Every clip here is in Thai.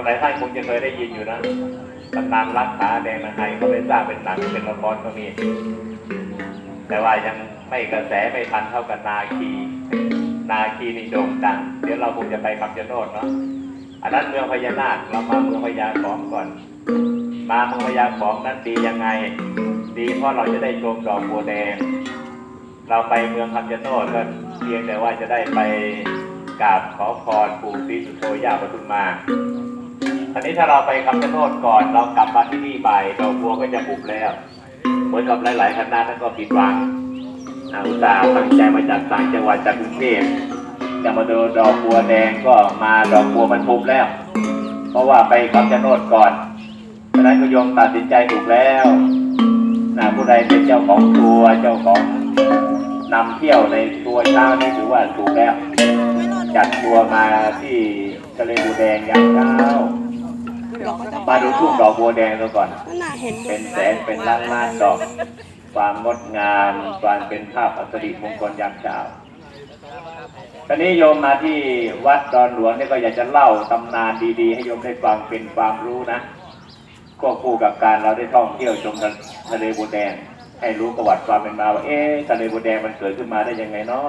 มหลายท่านคงจะเคยได้ยินอยู่นะตำนานรักขาแดงนะไทยเขาเป็นสร้างเป็นหนังเป็นละครก็มี แต่ว่ายังไม่กระแสไม่ทันเท่ากับนาคี นาคีนี่โด่งดัง เดี๋ยวเราคงจะไปคำชะโนดเนาะอันนั้นเมืองพญานาคเรามาเมืองพญาของก่อน มาเมืองพญาของนั้นดียังไง ดีเพราะเราจะได้ชมดอกบัวแดง เราไปเมืองคำชะโนดก็เพียงแต่ว่าจะได้ไปกราบขอพรปู่ศรีสุโธย่าปทุมมา อันนี้ถ้าเราไปคำชะโนดก่อนเรากลับมาที่นี่บ่ายดอกบัวก็จะบุบแล้วเหมือนกับหลาย ๆคณะนั้นก็ผิดหวังอาอุตส่าห์ตั้งใจมาจากต่างจังหวัดจากกรุงเทพจะมาดูดอกบัวแดงก็มาดอกบัวมันทุบแล้ว เพราะว่าไปคำชะโนดก่อนฉะนั้นก็โยมตัดสินใจถูกแล้วนะผู้ใดเป็นเจ้าของทัวเจ้าของนำเที่ยวในทัวเช้านี่ถือว่าถูกแล้ว จัดทัวมาที่ทะเลบัวแดงยามเช้า มาดูทุ่งดอกบัวแดงซะก่อนก็น่าเห็นเป็นแสงเป็นล้านล้านดอก ความงดงาม ความเป็นภาพอัศริมงคลยามเช้าตอนนี้โยมมาที่วัดดอนหลวงเนี่ยก็อยากจะเล่าตำนานดีๆ ให้โยมได้ฟังเป็นความรู้นะควบคู่กับการเราได้ท่องเที่ยวชมทะเลบัวแดง ให้รู้ประวัติความเป็นมาว่าเอ๊ะทะเลบัวแดงมันเกิดขึ้นมาได้ยังไงเนาะ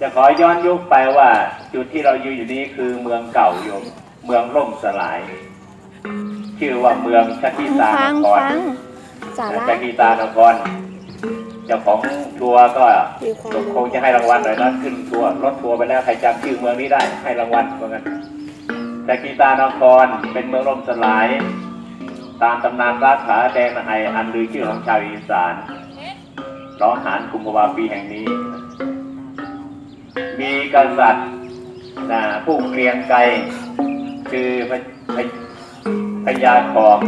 จะขอย้อนยุคไปว่า จุดที่เราอยู่อยู่นี้คือเมืองเก่าโยม เมืองล่มสลาย ชื่อว่าเมืองชติตาฟันงครฟังสาระชติตานครเจ้าของทัวร์ก็มีความรู้คงจะให้รางวัลหน่อยนะขึ้นทัวร์รถทัวร์ไปแล้วใครจำชื่อเมืองนี้ได้ให้รางวัลเหมือนกันชติตานครเป็นเมืองล่มสลาย ตามตำนานราขาแดงไออันลือชื่อของชาวอีสานร้องหานคุมภาวาปีแห่งนี้ มีกษัตริย์นะผู้เกรียงไกร คือพระพระพญาของ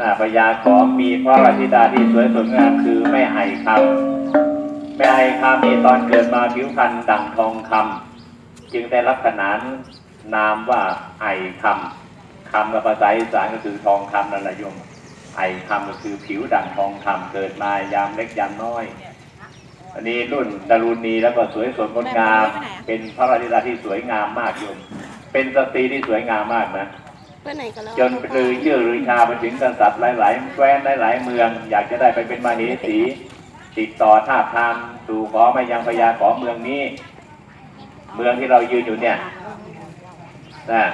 นะพญาของมีพระราชิดาที่สวยสดงามคือแม่ไห่คำแม่ไห่คำนี่ตอนเกิดมาผิวพรรณดั่งทองคำจึงได้รับขนานนามว่าไห่คำคำกับภาษาอีสานก็คือทองคำนั่นแหละโยมไห่คำก็คือผิวดั่งทองคำเกิดมายามเล็กยามน้อยอันนี้รุ่นดารุณีแล้วก็สวยสดงดงาม เป็นพระราชินีที่สวยงามมากโยม เป็นสตรีที่สวยงามมากนะไปไหนกันแล้วจนลือชื่อลือชาไปถึงกษัตริย์หลาย ๆ แคว้นหลาย ๆ เมือง อยากจะได้ไปเป็นมเหสีติดต่อท่าบทามสู่ขอมายังพญาขอเมืองนี้ เมืองที่เรายืนอยู่เนี่ยนะ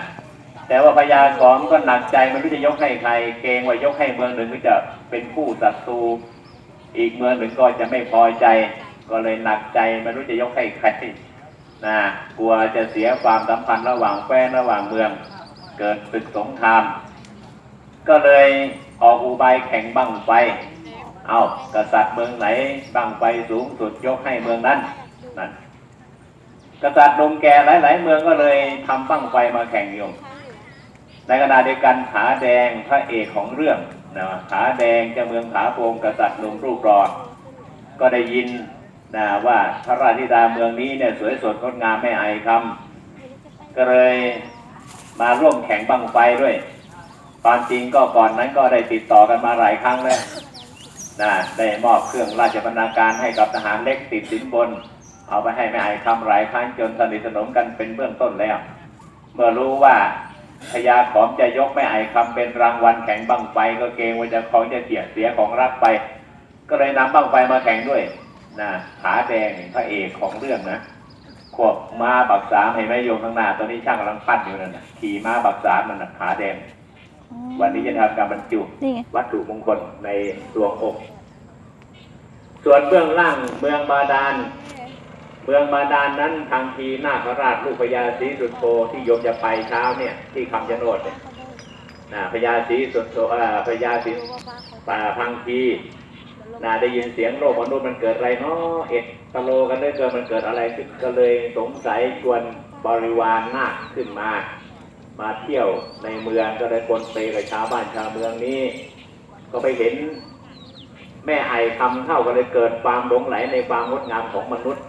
แต่ว่าพญาของก็หนักใจไม่รู้จะยกให้ใคร เกรงว่ายกให้เมืองหนึ่งก็จะเป็นคู่ศัตรูอีกเมืองหนึ่งก็จะไม่พอใจ ก็เลยหนักใจไม่รู้จะยกให้ใคร นะกลัวจะเสียความสัมพันธ์ระหว่างแคว้นระหว่างเมือง เกิดศึกสงคราม ก็เลยออกอุบายแข่งบั้งไฟ เอากษัตริย์เมืองไหนบั้งไฟสูงสุดยกให้เมืองนั้นนั่นกษัตริย์หนมแก่หลาย ๆ เมืองก็เลยทำบั้งไฟมาแข่งยมในขณะเดียวกันผาแดงพระเอกของเรื่องนะผาแดงจ้าเมืองผาโพงกษัตริย์หนุ่มรูปรอก็ได้ยิน นะว่าพระราชธิดาเมืองนี้เนี่ยสวยสดงดงามไม่อายคำก็เลยมาร่วมแข่งบังไฟด้วยความจริงก็ก่อนนั้นก็ได้ติดต่อกันมาหลายครั้งแล้วนะได้มอบเครื่องราชบรรณาการให้กับทหารเล็กติดสินบน เอาไปให้แม่ไอายคำหลายครั้งจนสนิทสนมกันเป็นเบื้องต้นแล้ว เมื่อรู้ว่าพญาขอมจะยกแม่ไอคำเป็นรางวัลแข่งบังไฟก็เกรงว่าจะของจะเสียเสียของรักไป ก็เลยนำบังไฟมาแข่งด้วย นะขาแดงพระเอกของเรื่องนะขวบม้าบักสามเห็นไหมโยมข้างหน้าตอนนี้ช่างกำลังปั้นอยู่นั่นนะขี่ม้าบักสามนั่นนะขาแดง วันนี้จะทำการบรรจุนี่ไงวัตถุมงคลในดวงอก ส่วนเบื้องล่างเมืองบาดาลเมืองบาดาลนั้นทางทีนาคราชลูกพญาศรีสุโธที่โยมจะไปเช้าเนี่ย ที่คำชะโนดเนี่ยนะพญาศรีสุโธเอ่อพญาศรีป่าพังที นะได้ยินเสียงโลกมนุษย์มันเกิดอะไรเนาะเอ็ดตะโลกันได้เกิดมันเกิดอะไรขึ้นก็เลยสงสัยชวนบริวารนาคขึ้นมา มาเที่ยวในเมืองก็ได้คนเปกับชาวบ้านชาวเมืองนี้ ก็ไปเห็นแม่ไอคำเข้าก็เลยเกิดความหลงไหลในความงดงามของมนุษย์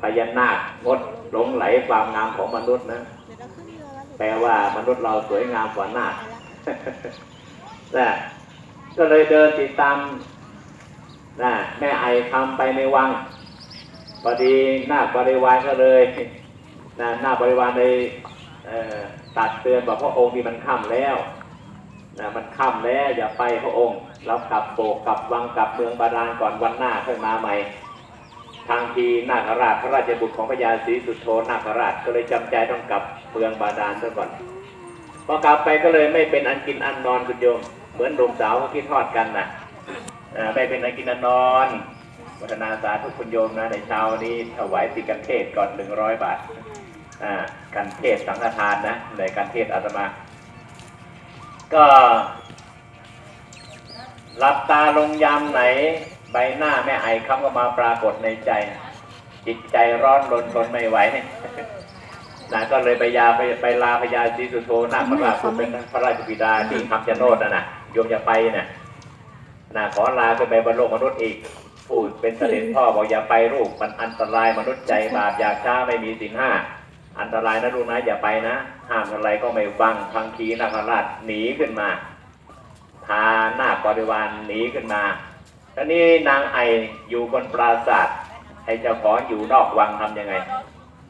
พญานาคงดหลงไหลความงามของมนุษย์นะแปลว่ามนุษย์เราสวยงามกว่านาคนะก็เลยเดินติดตาม นะแม่ไอคำไปในวังพอดีหน้าบริวารก็เลยนะนาบริวารเลยตัดเตือนว่าพระองค์นี่มันค่ำแล้วนะมันค่ำแล้วอย่าไปพระองค์เรากลับโบกกลับวังกลับเมืองบาดาลก่อนวันหน้าค่อยมาใหม่ ทางทีนาคราชพระราชบุตรของพญาศรีสุโธนาคราชก็เลยจำใจต้องกลับเมืองบาดาลซะก่อนพอกลับไปก็เลยไม่เป็นอันกินอันนอนคุณโยม เหมือนหนุ่มสาวเขาคิดทอดกันนะอ่า ไม่เป็นอันกินนอนวัฒนาสาธุคุณโยมนะในเช้านี้ถวายสิกันเทศก่อนหนึ่งร้อยบาทอ่ากันเทศสังฆทานนะในการเทศอาตมา ก็หลับตาลงยามไหน ใบหน้าแม่ไอคำก็มาปรากฏในใจ จิตใจร้อนรนทนไม่ไหวนะก็เลยไปยาไปไปลาพญาศรีสุโธนาคราชเป็นพระราชบิดาที่คำชะโนดนะนะโยมจะไปนะ นะขอลาขึ้นไปบนโลกมนุษย์อีกพูดเป็นเสด็จพ่อบอกอย่าไปลูกมันอันตรายมนุษย์ใจบาปอยากช้าไม่มีสินห้าอันตรายนะลูกนะอย่าไปนะห้ามอะไรก็ไม่ฟังพังคีนาคราชหนีขึ้นมาพาหน้าบริวารหนีขึ้นมาตอนนี้นางไออยู่บนปราศาสตร์ไอเจ้าของอยู่นอกวังทำยังไง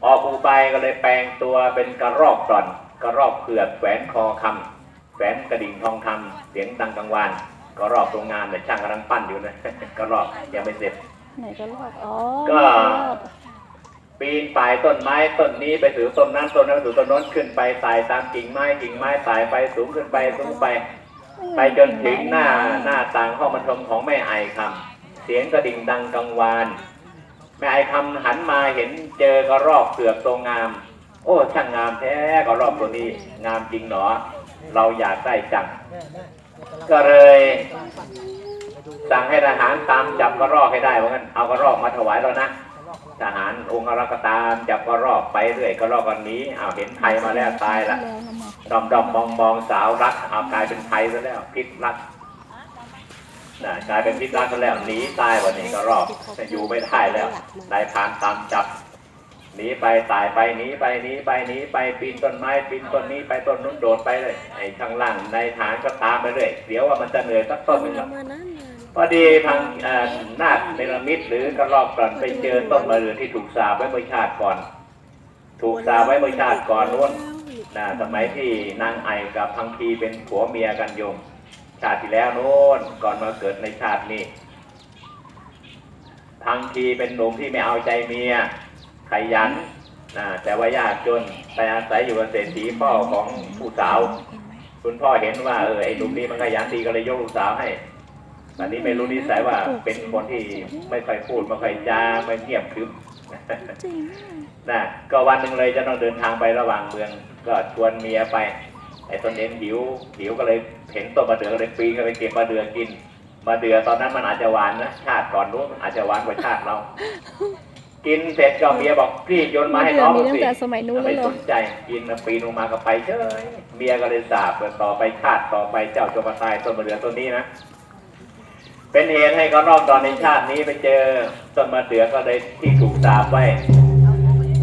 ออกอุบายก็เลยแปลงตัวเป็นกระรอกก่อนกระรอกเผือกแขวนคอคำแขวนกระดิ่งทองคำเสียงดังกังวาน กระรอกโรงงานเนี่ยช่างกำลังปั้นอยู่นะกระรอกยังไม่เสร็จ ไหนก็รอดอ๋อก็ ปีนป่ายต้นไม้ต้นนี้ไปถือต้นนั้นต้นนั้นถือต้นนั้นขึ้นไปไต่ตามกิ่งไม้กิ่งไม้ไต่ไปสูงขึ้นไปสูงไป ไปจนถึงหน้าหน้าต่างห้องบรรทมของแม่ไอคำเสียงกระดิ่งดังกังวานแม่ไอคำหันมาเห็นเจอกระรอกเผือกตัวงาม โอ้ช่างงามแท้กระรอกตัวนี้ งามจริงหนอ เราอยากได้จัง ก็เลยสั่งให้ทหารตามจับกระรอกให้ได้ว่างั้นเอากระรอกมาถวายแล้วนะทหารองค์รักก็ตามจับกระรอกไปเรื่อยกระรอกกันนี้อ้าเห็นไทยมาแล้วตายละดอมดอมมองมองสาวรักเอากลายเป็นไทยซะแล้วพิษรักนะกลายเป็นพิษรักซะแล้วหนีตายวันนี้ก็รอบจะอยู่ไม่ได้แล้วนายพานตามจับ หนีไปตายไปหนีไปหนีไปหนีไปปีนต้นไม้ปีนต้นนี้ไปต้นนู้นโดดไปเลยไอ้ข้างล่างนายฐานก็ตามไปเลยเดี๋ยวว่ามันจะเหนื่อยสักต้นหนึ่งละมานั่นพอดีทางเอ่อนาคเนรมิตหรือกระรอกก่อนไปเจอต้นมะเรือนที่ถูกสาบไว้เมื่อชาติก่อน ถูกสาบไว้เมื่อชาติก่อนนู้นนะสมัยที่นางไอกับพังคีเป็นผัวเมียกันโยมชาติที่แล้วโน้นก่อนมาเกิดในชาตินี้พังคีเป็นหนุ่มที่ไม่เอาใจเมีย ขยันนะแต่ว่ายากจนไปอาศัยอยู่กับเศรษฐีพ่อของผู้สาว คุณพ่อเห็นว่าเออไอ้หนุ่มนี้มันขยันดีก็เลยยกลูกสาวให้ตอนนี้ไม่รู้นิสัยว่าเป็นคนที่ไม่ค่อยพูดไม่ค่อยจาไม่เงียบครึ้มจริงนะก็วันหนึ่งเลยจะต้องเดินทางไประหว่างเมือง ก็ชวนเมียไปไอ้ตนเองหิวหิวก็เลยเห็นต้นมะเดือก็เลยปีนเข้าไปเก็บมะเดือกินมะเดือตอนนั้นมันอาจจะหวานนะชาติก่อนนู้นอาจจะหวานกว่าชาติเรา กินเสร็จก็เมียบอกพี่โยนมาให้น้องมีบ้างตั้งสิแต่สมัยนู้นแล้ไม่วเหรสอนใจกินแล้วปีนลงมาก็ไปเฉยเมียก็เลยสาบต่อไปชาติต่อไปเจ้าจงมาตายต้นมะเดื่อต้นนี้นะเป็นเหตุให้เขารอบตอนในชาตินี้ไปเจอต้นมะเดื่อก็เลยที่ถูกสาบไว้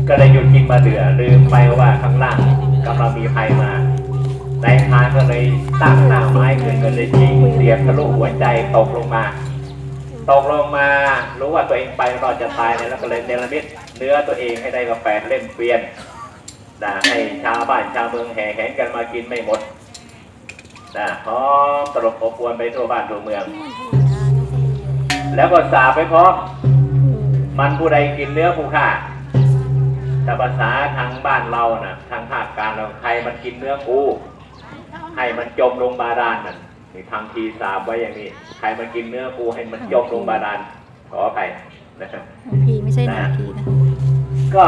ก็เลยหยุดกินมะเดื่อลืมไปว่าข้างล่างกำลังมีภัยมาในายพรานก็เลยตั้งหน้าไม้ขึ้นก็เลยยิงเสียบทะลุหัวใจตกลงมา ตกลงมารู้ว่าตัวเองไปรอดจะตายเนี่ยแล้วก็เลยเนรมิตเนื้อตัวเองให้ได้กาแฟเล่มเกวียนนะให้ชาวบ้านชาวเมืองแห่แหนกันมากินไม่หมดนะพร้อมตลบอบอวนไปทั่วบ้านทั่วเมือง แล้วก็สาไปพร้อมมันผู้ใดกินเนื้อผู้ฆ่าแต่ภาษาทางบ้านเรานะทางภาคกลางเราใครมันกินเนื้อกูให้มันจมลงบาดาลนั่น นี่ทำทีสาบไว้อย่างนี้ ใครมันกินเนื้อกูให้มันจมลงบาดาลขออภัยนะครับผีไม่ใช่หนาผีนะก็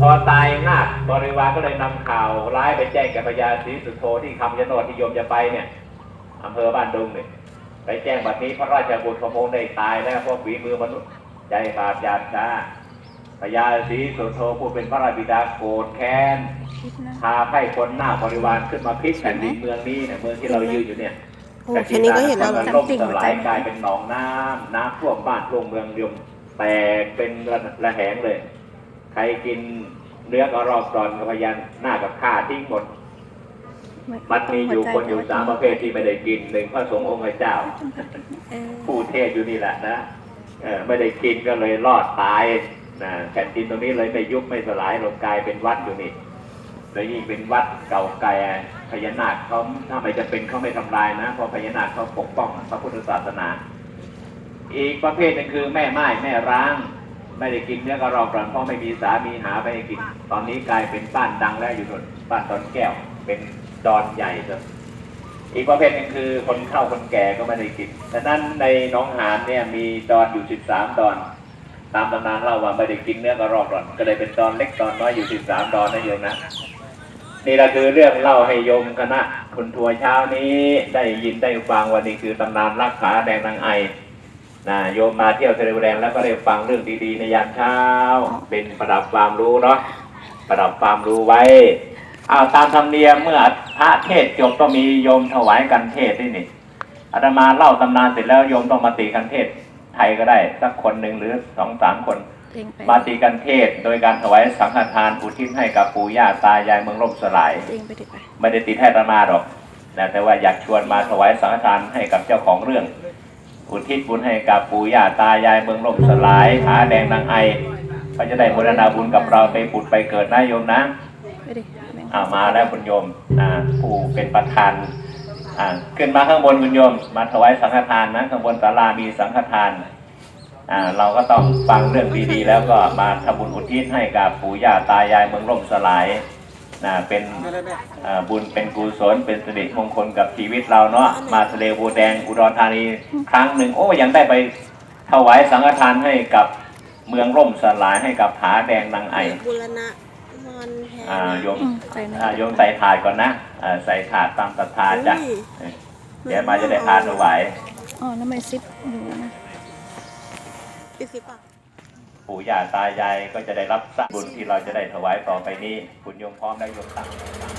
พอตายนาคบริวารก็เลยนำข่าวร้ายไปแจ้งกับพญาศรีสุโธที่คำชะโนดที่โยมจะไปเนี่ยอำเภอบ้านดุงเนี่ยไปแจ้งบัดนี้พระราชบุตรของพระองค์ได้ตายแล้วเพราะฝีมือมนุษย์ใจบาปหยาบช้าพญาศรีสุโธผู้เป็นพระราชบิดาโกรธแค้นคิดนะพาไพ่คนหน้าคบริวารขึ้นมาพลิกแผ่นดินเมืองนี้เนี่ยเมืองที่เรายืนอยู่เนี่ย โอ้แค่นี้ก็เห็นแล้วเหรอล่มสลายกลายเป็นหนองน้ำน้ำท่วมบ้านท่วมเมืองยมแตกเป็นระระแหงเลย ใครกินเนื้อกระรอกตอนกับพยันหน้ากับข้าทิ้งหมด มันมีอยู่คนอยู่สามประเภทที่ไม่ได้กินหนึ่งพระสงฆ์องค์เจ้า เออผู้เทศอยู่นี่แหละนะเออไม่ได้กินก็เลยรอดตายนะแผ่นดินตรงนี้เลยไม่ยุบไม่สลายลงกลายเป็นวัดอยู่นี่ โดยยิ่งเป็นวัดเก่าแก่พญานาคเขาถ้าไม่จะเป็นเขาไม่ทำลายนะเพราะพญานาคเขาปกป้องพระพุทธศาสนา อีกประเภทหนึงคือแม่ไม้แม่ร้าง ไม่ได้กินเนื้อกระรอกก่อนเพราะไม่มีสามีหาไม่ให้กิน ตอนนี้กลายเป็นบ้านดังแล้วอยู่นนบ้านตอนแก้ว เป็นดอนใหญ่เลยอีกประเภทหนึงคือคนเข้าคนแก่ก็ไม่ได้กินดังนั้นในน้องหานเนี่ยมีดอนอยู่สิบสามดอนตามตำนานเล่าว่าไม่ได้กินเนื้อกระรอกก่อนก็เลยเป็นดอนเล็กดอนน้อยอยู่สิบสามดอนนะโยมนะ นี่เราคือเรื่องเล่าให้โยมคณะคนทัวร์เช้านี้ได้ยินได้ฟังวันนี้คือตำนานรักขาแดงนางไอนะโยมมาเที่ยวทะเลแดงแล้วก็ได้ฟังเรื่องดีๆในยามเช้า เป็นประดับความรู้เนาะประดับความรู้ไว้อ้าวตามธรรมเนียมเมื่อพระเทศน์จบก็มีโยมถวายกันเทศด้วยนี่อาตมาเล่าตำนานเสร็จแล้วโยมต้องมาตีกันเทศไทยก็ได้ สักคนหนึ่งหรือสองสามคน มาตีกันเทศน์โดยการถวายสังฆทานอุทิศให้กับปู่ย่าตายายเมืองล่มสลายเองไปดิไปไม่ได้ติดให้อาตมาหรอกนะแต่ว่าอยากชวนมาถวายสังฆทานให้กับเจ้าของเรื่อง อุทิศบุญให้กับปู่ย่าตายายเมืองล่มสลาย หาแดงนางไอก็จะได้บุรณาบุญกับเราไปผุดไปเกิดนะโยมนะไปดิแบ่งอ่ามาแล้วคุณโยมอ่าผู้เป็นประธานอ่าขึ้นมาข้างบนคุณโยม มาถวายสังฆทานนะข้างบนศาลามีสังฆทานอ่า เราก็ต้องฟังเรื่องดีๆ แล้วก็มาทำบุญอุทิศให้กับปู่ย่าตายายเมืองล่มสลายนะเป็นอ่าบุญเป็นกุศลเป็นสิริมงคลกับชีวิตเราเนาะมาทะเลบัวแดงอุดรธานีครั้งหนึ่งโอ้ยังได้ไปถวายสังฆทานให้กับเมืองร่มสลายให้กับผาแดงนางไอบุรณะมอนแพอ่าโยมอืมใส่นะอ่าโยมใส่ถาดก่อนนะอ่าใส่ถาดตามศรัทธาจ้ะเดี๋ยวมาจะได้ทานถวายอ๋อแล้วไม่ซิปอยู่นะีสิบปะปู่ย่าตายายก็จะได้รับสบุญที่เราจะได้ถวายต่อไปนี้ คุณโยมพร้อมแล้โยมตั้ง